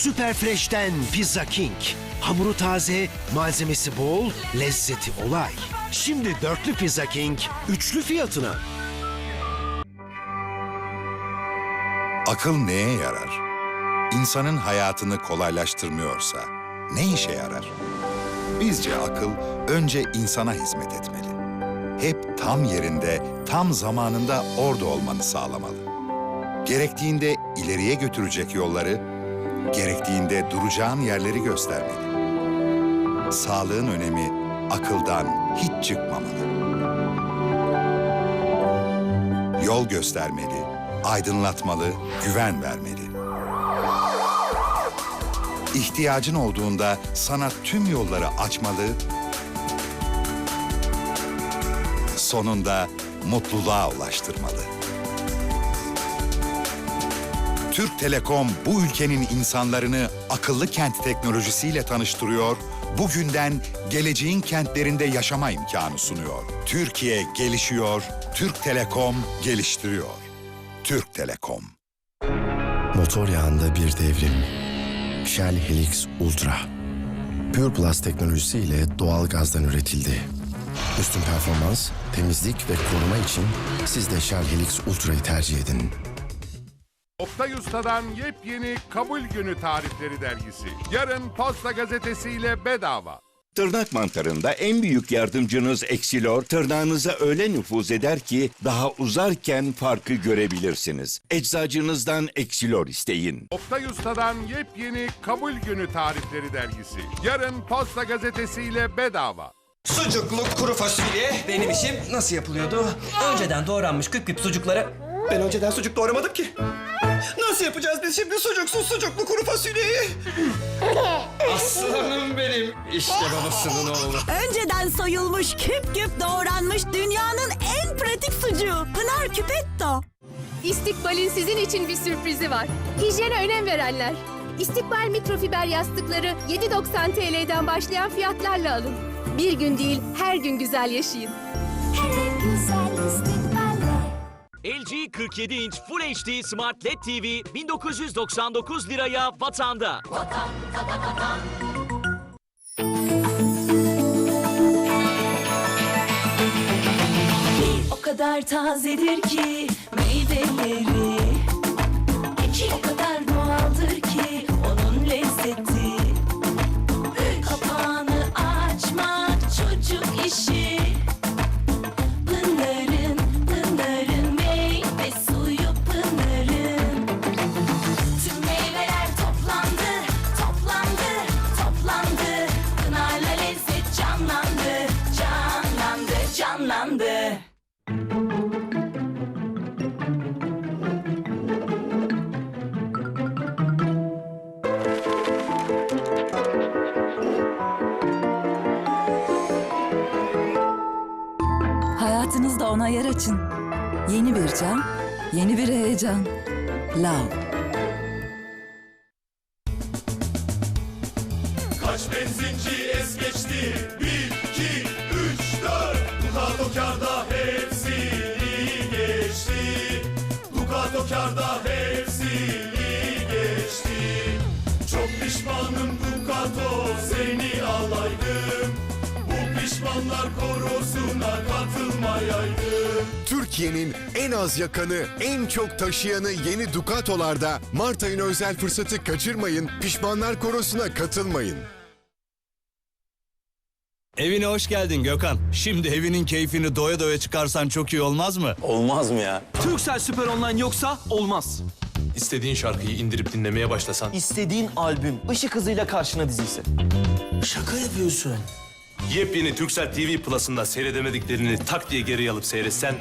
Süper Fresh'ten Pizza King. Hamuru taze, malzemesi bol, lezzeti olay. Şimdi dörtlü Pizza King, üçlü fiyatına. Akıl neye yarar? İnsanın hayatını kolaylaştırmıyorsa ne işe yarar? Bizce akıl önce insana hizmet etmeli. Hep tam yerinde, tam zamanında orada olmanı sağlamalı. Gerektiğinde ileriye götürecek yolları, gerektiğinde duracağın yerleri göstermeli. Sağlığın önemi akıldan hiç çıkmamalı. Yol göstermeli, aydınlatmalı, güven vermeli. İhtiyacın olduğunda sana tüm yolları açmalı, sonunda mutluluğa ulaştırmalı. Türk Telekom bu ülkenin insanlarını akıllı kent teknolojisiyle tanıştırıyor, bugünden geleceğin kentlerinde yaşama imkanı sunuyor. Türkiye gelişiyor, Türk Telekom geliştiriyor. Türk Telekom. Motor yağında bir devrim. Shell Helix Ultra. Pure Plus teknolojisiyle doğal gazdan üretildi. Üstün performans, temizlik ve koruma için siz de Shell Helix Ultra'yı tercih edin. Oktay Usta'dan yepyeni kabul günü tarifleri dergisi. Yarın Posta gazetesiyle bedava. Tırnak mantarında en büyük yardımcınız Exilor, tırnağınıza öyle nüfuz eder ki daha uzarken farkı görebilirsiniz. Eczacınızdan Exilor isteyin. Oktay Usta'dan yepyeni kabul günü tarifleri dergisi. Yarın Posta gazetesiyle bedava. Sucuklu kuru fasulye. Benim işim nasıl yapılıyordu? Önceden doğranmış küp küp sucukları Ben önceden sucuk doğramadım ki. Nasıl yapacağız biz şimdi sucuksuz sucuklu kuru fasulyeyi? Aslanım benim. İşte babasının oğlu. Önceden soyulmuş, küp küp doğranmış dünyanın en pratik sucuğu. Pınar Küpetto. İstikbal'in sizin için bir sürprizi var. Hijyene önem verenler. İstikbal mikrofiber yastıkları 7.90 TL'den başlayan fiyatlarla alın. Bir gün değil, her gün güzel yaşayın. LG 47 inç Full HD Smart LED TV 1999 liraya Vatan'da. O kadar tazedir ki meyveleri. Canlandı. Hayatınızda ona yer açın. Yeni bir can, yeni bir heyecan. Love. Kaç benzinci es geçti? Dört. Dukato kârda hepsi geçti. Dukato kârda hepsi geçti. Çok pişmanım Dukato seni alaydım. Bu pişmanlar korosuna katılmayaydım. Türkiye'nin en az yakanı, en çok taşıyanı yeni Ducato'larda Mart ayına özel fırsatı kaçırmayın, pişmanlar korosuna katılmayın. Evine hoş geldin Gökhan. Şimdi evinin keyfini doya doya çıkarsan çok iyi olmaz mı? Olmaz mı ya? Turkcell Süper Online yoksa olmaz. İstediğin şarkıyı indirip dinlemeye başlasan. İstediğin albüm ışık hızıyla karşına dizilsin. Şaka yapıyorsun. Yepyeni Turkcell TV Plus'ında seyredemediklerini tak diye geri alıp seyretsen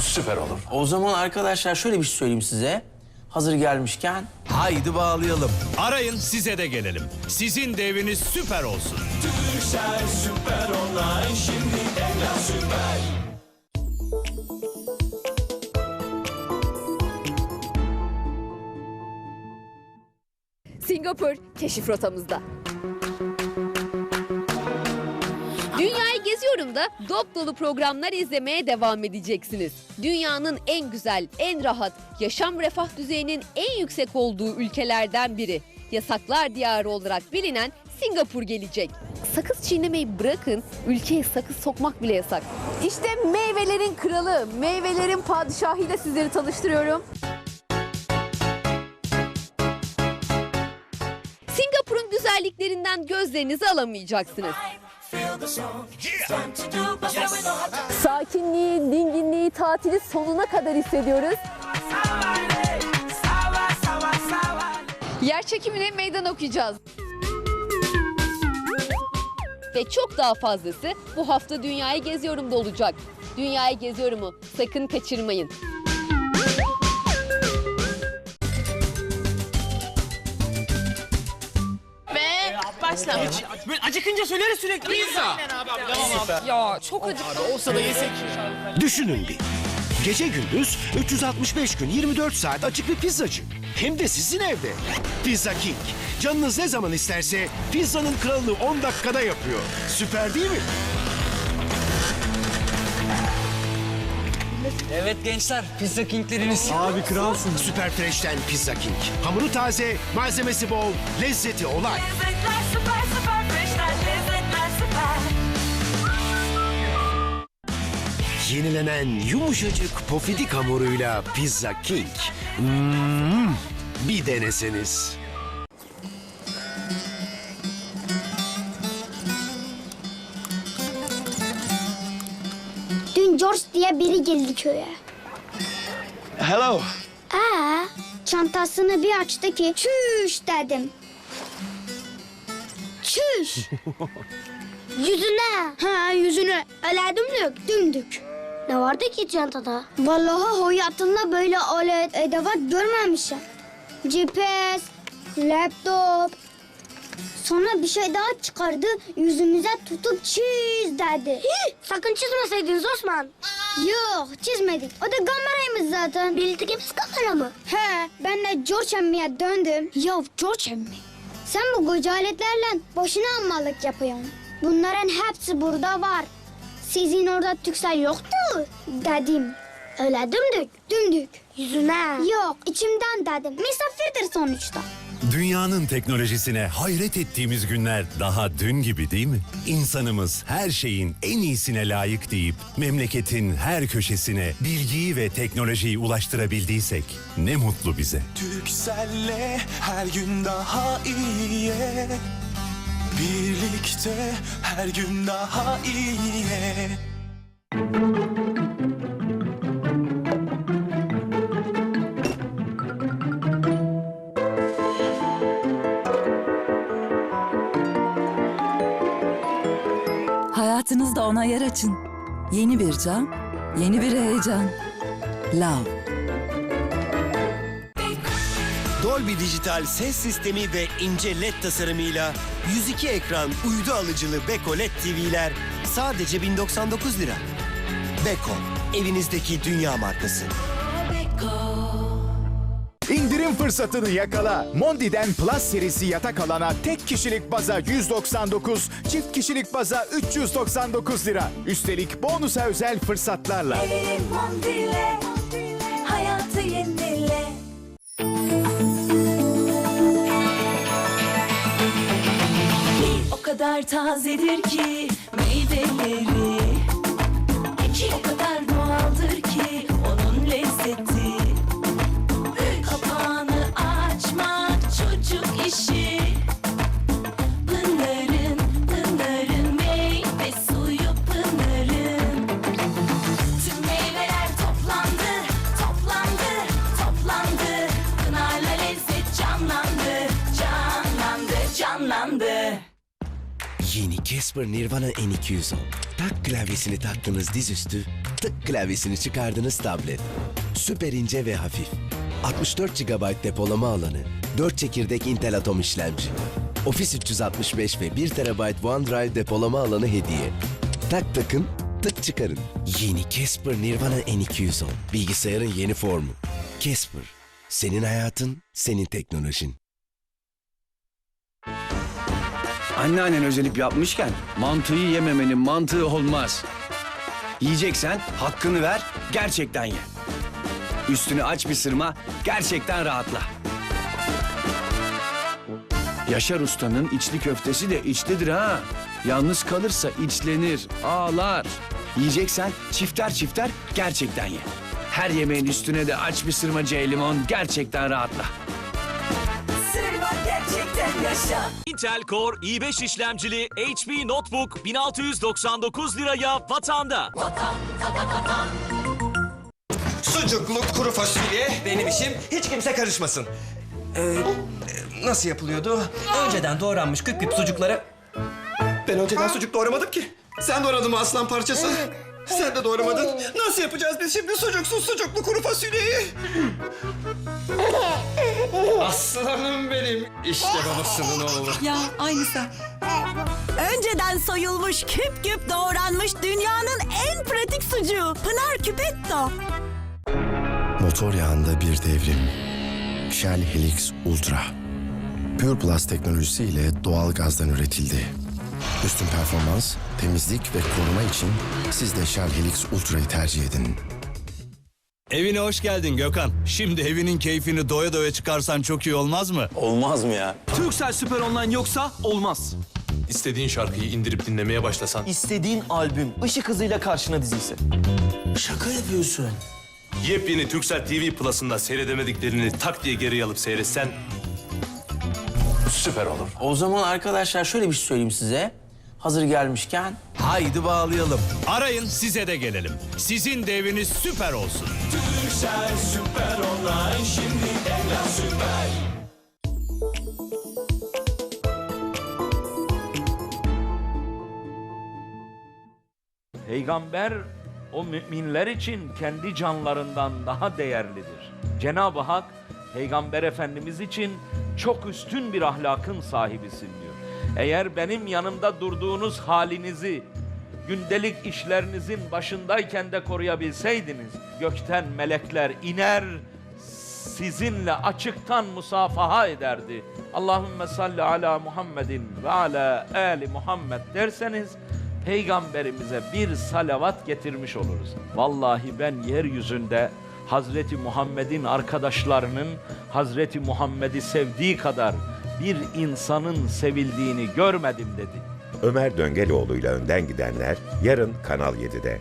süper olur. O zaman arkadaşlar şöyle bir şey söyleyeyim size. Hazır gelmişken Haydi bağlayalım. Arayın size de gelelim. Sizin de eviniz süper olsun. Singapur keşif rotamızda. Dünyayı geziyoruz Yarın da dop dolu programlar izlemeye devam edeceksiniz. Dünyanın en güzel, en rahat, yaşam refah düzeyinin en yüksek olduğu ülkelerden biri. Yasaklar diyarı olarak bilinen Singapur gelecek. Sakız çiğnemeyi bırakın, ülkeye sakız sokmak bile yasak. İşte meyvelerin kralı, meyvelerin padişahıyla sizleri tanıştırıyorum. Singapur'un güzelliklerinden gözlerinizi alamayacaksınız. Sakinliği, dinginliği, tatili sonuna kadar hissediyoruz. Yer çekimine meydan okuyacağız. Ve çok daha fazlası bu hafta Dünyayı Geziyorum'da olacak. Dünyayı Geziyorum'u sakın kaçırmayın. Ve başlamış. Böyle acıkınca söyleriz sürekli. Pizza. Ya çok acıktım. Olsa da yesek. Düşünün bir. Gece gündüz 365 gün 24 saat açık bir pizzacı. Hem de sizin evde. Pizza King. Canınız ne zaman isterse pizzanın kralını 10 dakikada yapıyor. Süper değil mi? Evet gençler Pizza King'leriniz. Abi kralsın. Süper Fresh'ten Pizza King. Hamuru taze, malzemesi bol, lezzeti olay. Yenilenen yumuşacık pofidik hamuruyla Pizza King. Hmm, bir deneseniz. Dün George diye biri geldi köye. Hello. Aa, çantasını bir açtı ki çüş dedim. Çüş. yüzüne. Ha yüzüne. Öyle dümdük dümdük. Ne vardı ki çantada? Vallahi hayatımda böyle alet edevat görmemişim. GPS, laptop. Sonra bir şey daha çıkardı, yüzümüze tutup çiz dedi. sakın çizmeseydiniz Osman. Yok, çizmedik. O da kameraymış zaten. Bildiğimiz kamera mı? He, ben de George emmiye döndüm. Ya George emmi. Sen bu koca aletlerle boşuna ammalık yapıyorsun. Bunların hepsi burada var. Sizin orada tüksel yoktu dedim. Öyle dümdük, dümdük. Yüzüne. Yok, içimden dedim. Misafirdir sonuçta. Dünyanın teknolojisine hayret ettiğimiz günler daha dün gibi değil mi? İnsanımız her şeyin en iyisine layık deyip memleketin her köşesine bilgiyi ve teknolojiyi ulaştırabildiysek ne mutlu bize. Türkcell'le her gün daha iyiye. Birlikte her gün daha iyiye. Hayatınızda ona yer açın. Yeni bir can, yeni bir heyecan. Love. Dolby Dijital ses sistemi ve ince led tasarımıyla 102 ekran uydu alıcılı Beko LED TV'ler sadece 1099 lira. Beko, evinizdeki dünya markası. İndirim fırsatını yakala. Mondi'den Plus serisi yatak alana tek kişilik baza 199, çift kişilik baza 399 lira. Üstelik bonusa özel fırsatlarla. O kadar tazedir ki meyveleri Casper Nirvana N210. Tak klavyesini taktınız dizüstü, tık klavyesini çıkardınız tablet. Süper ince ve hafif. 64 GB depolama alanı, 4 çekirdek Intel Atom işlemci. Office 365 ve 1 TB OneDrive depolama alanı hediye. Tak takın, tık çıkarın. Yeni Casper Nirvana N210. Bilgisayarın yeni formu. Casper. Senin hayatın, senin teknolojin. Anneannen özelip yapmışken mantıyı yememenin mantığı olmaz. Yiyeceksen hakkını ver, gerçekten ye. Üstünü aç bir sırma, gerçekten rahatla. Yaşar Usta'nın içli köftesi de içlidir ha. Yalnız kalırsa içlenir, ağlar. Yiyeceksen çifter çifter gerçekten ye. Her yemeğin üstüne de aç bir sırma limon gerçekten rahatla. Yaşa. Intel Core i5 işlemcili HP Notebook 1699 liraya vatanda. Sucuklu kuru fasulye benim işim. Hiç kimse karışmasın. Ee, nasıl yapılıyordu? Önceden doğranmış küp küp sucukları Ben önceden sucuk doğramadım ki. Sen doğradın mı aslan parçası? Sen de doğramadın. Nasıl yapacağız biz şimdi sucuksuz sucuklu kuru fasulyeyi? Aslanım benim. İşte babasının oğlu. Ya aynısı. Önceden soyulmuş küp küp doğranmış dünyanın en pratik sucuğu. Pınar Küpetto. Motor yağında bir devrim. Shell Helix Ultra. Pure Plus teknolojisiyle doğal gazdan üretildi. Üstün performans, temizlik ve koruma için siz de Shell Helix Ultra'yı tercih edin. Evine hoş geldin Gökhan. Şimdi evinin keyfini doya doya çıkarsan çok iyi olmaz mı? Olmaz mı ya? Turkcell Süper Online yoksa olmaz. İstediğin şarkıyı indirip dinlemeye başlasan. İstediğin albüm ışık hızıyla karşına dizilse. Şaka yapıyorsun. Yepyeni Turkcell TV Plus'ında seyredemediklerini tak diye geri alıp seyretsen süper olur. O zaman arkadaşlar şöyle bir şey söyleyeyim size. Hazır gelmişken Haydi bağlayalım. Arayın size de gelelim. Sizin de eviniz süper olsun. Peygamber o müminler için kendi canlarından daha değerlidir. Cenab-ı Hak Peygamber Efendimiz için çok üstün bir ahlakın sahibisin diyor. Eğer benim yanımda durduğunuz halinizi gündelik işlerinizin başındayken de koruyabilseydiniz gökten melekler iner sizinle açıktan musafaha ederdi. Allahümme salli ala Muhammedin ve ala ali Muhammed derseniz peygamberimize bir salavat getirmiş oluruz. Vallahi ben yeryüzünde Hazreti Muhammed'in arkadaşlarının Hazreti Muhammed'i sevdiği kadar bir insanın sevildiğini görmedim dedi. Ömer Döngeloğlu'yla önden gidenler yarın Kanal 7'de.